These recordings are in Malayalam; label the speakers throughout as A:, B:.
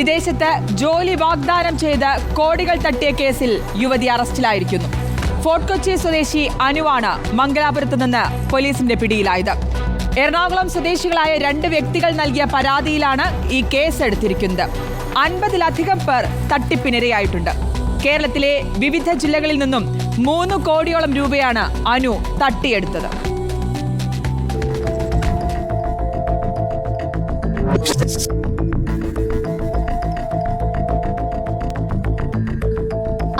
A: വിദേശത്ത് ജോലി വാഗ്ദാനം ചെയ്ത് കോടികൾ തട്ടിയ കേസിൽ യുവതി അറസ്റ്റിലായിരിക്കുന്നു. ഫോർട്ട് കൊച്ചി സ്വദേശി അനുവാണ് മംഗലാപുരത്ത് നിന്ന് പോലീസിന്റെ പിടിയിലായത്. എറണാകുളം സ്വദേശികളായ രണ്ട് വ്യക്തികൾ നൽകിയ പരാതിയിലാണ് ഈ കേസ് എടുത്തിരിക്കുന്നത് അൻപതിലധികം പേർ തട്ടിപ്പിനിരയായിട്ടുണ്ട്. കേരളത്തിലെ വിവിധ ജില്ലകളിൽ നിന്നും മൂന്ന് കോടിയോളം രൂപയാണ് അനു തട്ടിയെടുത്തത്.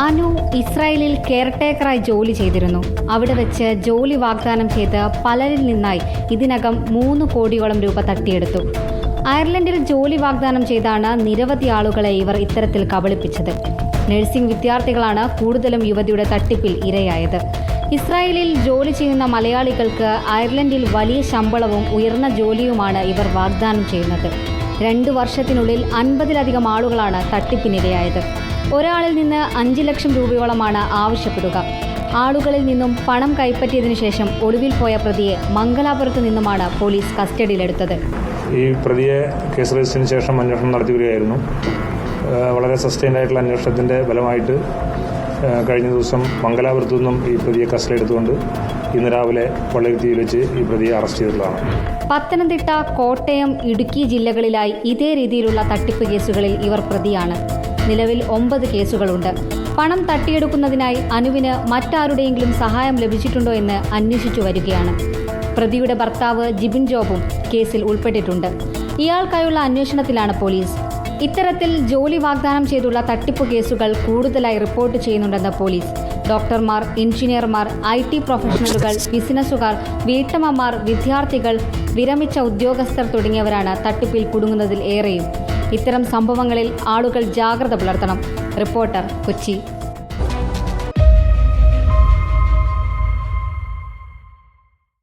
B: അനു ഇസ്രായേലിൽ കെയർടേക്കറായി ജോലി ചെയ്തിരുന്നു. അവിടെ വെച്ച് ജോലി വാഗ്ദാനം ചെയ്ത് പലരിൽ നിന്നായി ഇതിനകം മൂന്ന് കോടിയോളം രൂപ തട്ടിയെടുത്തു. അയർലൻഡിൽ ജോലി വാഗ്ദാനം ചെയ്താണ് നിരവധി ആളുകളെ ഇവർ ഇത്തരത്തിൽ കബളിപ്പിച്ചത്. നഴ്സിംഗ് വിദ്യാർത്ഥികളാണ് കൂടുതലും യുവതിയുടെ തട്ടിപ്പിൽ ഇരയായത്. ഇസ്രായേലിൽ ജോലി ചെയ്യുന്ന മലയാളികൾക്ക് അയർലൻഡിൽ വലിയ ശമ്പളവും ഉയർന്ന ജോലിയുമാണ് ഇവർ വാഗ്ദാനം ചെയ്യുന്നത്. രണ്ട് വർഷത്തിനുള്ളിൽ അൻപതിലധികം ആളുകളാണ് തട്ടിപ്പിനിരയായത്. ഒരാളിൽ നിന്ന് അഞ്ച് ലക്ഷം രൂപയോളമാണ് ആവശ്യപ്പെടുക. ആളുകളിൽ നിന്നും പണം കൈപ്പറ്റിയതിനു ശേഷം ഒളിവിൽ പോയ പ്രതിയെ മംഗലാപുരത്ത് നിന്നുമാണ് പോലീസ് കസ്റ്റഡിയിലെടുത്തത്.
C: ഈ പ്രതിയെ കേസ് രജിസ്റ്ററിന് ശേഷം അന്വേഷണം നടത്തി വരികയായിരുന്നു. വളരെ സസ്റ്റൈൻഡ് ആയിട്ടുള്ള അന്വേഷണത്തിന്റെ ഫലമായിട്ട് കഴിഞ്ഞ ദിവസം മംഗലാപുരത്തു നിന്നും ഈ പ്രതിയെ കസ്റ്റഡി എടുത്തുകൊണ്ട് ഇന്ന് രാവിലെ പള്ളിരുത്തിയിൽ വെച്ച് ഈ പ്രതിയെ അറസ്റ്റ് ചെയ്തിട്ടുള്ളതാണ്.
B: പത്തനംതിട്ട കോട്ടയം ഇടുക്കി ജില്ലകളിലായി ഇതേ രീതിയിലുള്ള തട്ടിപ്പ് കേസുകളിൽ ഇവർ പ്രതിയാണ്. നിലവിൽ ഒമ്പത് കേസുകളുണ്ട്. പണം തട്ടിയെടുക്കുന്നതിനായി അനുവിന് മറ്റാരുടെയെങ്കിലും സഹായം ലഭിച്ചിട്ടുണ്ടോ എന്ന് അന്വേഷിച്ചു വരികയാണ്. പ്രതിയുടെ ഭർത്താവ് ജിബിൻ ജോബും കേസിൽ ഉൾപ്പെട്ടിട്ടുണ്ട്. ഇയാൾക്കായുള്ള അന്വേഷണത്തിലാണ് പോലീസ്. ഇത്തരത്തിൽ ജോലി വാഗ്ദാനം ചെയ്തുള്ള തട്ടിപ്പ് കേസുകൾ കൂടുതലായി റിപ്പോർട്ട് ചെയ്യുന്നുണ്ടെന്ന് പോലീസ്. ഡോക്ടർമാർ എഞ്ചിനീയർമാർ ഐ ടി പ്രൊഫഷണലുകൾ ബിസിനസ്സുകാർ വീട്ടമ്മമാർ വിദ്യാർത്ഥികൾ വിരമിച്ച ഉദ്യോഗസ്ഥർ തുടങ്ങിയവരാണ് തട്ടിപ്പിൽ കുടുങ്ങുന്നതിൽ ഏറെയും. ഇത്തരം സംഭവങ്ങളിൽ ആളുകൾ ജാഗ്രത പുലർത്തണം. റിപ്പോർട്ടർ കൊച്ചി.